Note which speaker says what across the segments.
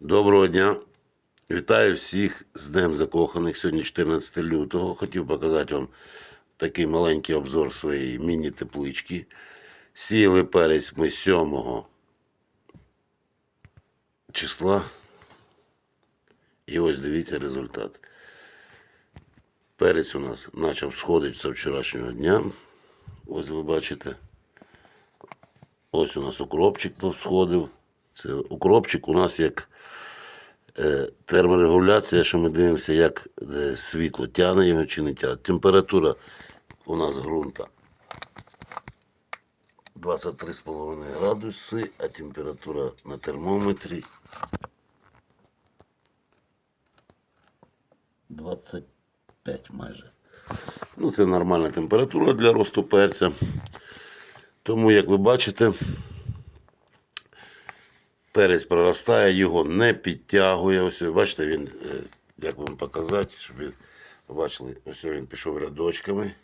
Speaker 1: Доброго дня. Вітаю всіх з Днем Закоханих. Сьогодні 14 лютого. Хотів показати вам такий маленький обзор своєї міні-теплички. Сіяли перець ми 7 числа. І ось дивіться результат. Перець у нас почав сходити з вчорашнього дня. Ось ви бачите. Ось у нас укропчик сходив. Це укропчик у нас як е, терморегуляція, що ми дивимося, як е, світло тягне його чи не тягне. Температура у нас ґрунта 23,5 градуси, а температура на термометрі 25 майже. Ну, це нормальна температура для росту перця. Тому, як ви бачите, перець проростає, його не підтягує. Ось, бачите, він, е, як вам показати, щоб ви побачили, ось він пішов рядочками.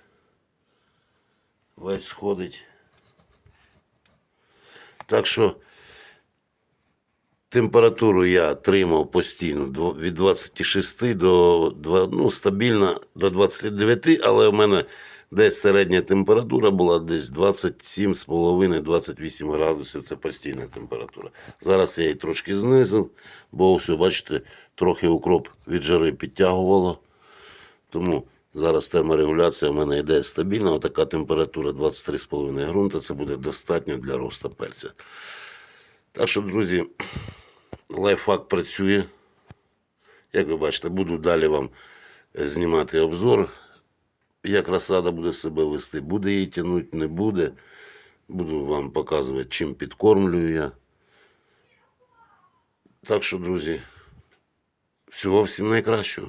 Speaker 1: Весь сходить. Так що температуру я тримав постійно від 26 до ну, стабільно до 29, але в мене десь середня температура була десь 27,5-28 градусів. Це постійна температура. Зараз я її трошки знизив, бо ось, бачите, трохи укроп від жари підтягувало. Тому зараз терморегуляція в мене йде стабільна. Отака температура 23,5 ґрунта. Це буде достатньо для росту перця. Так що, друзі, лайфхак працює. Як ви бачите, буду далі вам знімати обзор, як розсада буде себе вести. Буде її тягнути, не буде. Буду вам показувати, чим підкормлюю я. Так що, друзі, всього всім найкращого.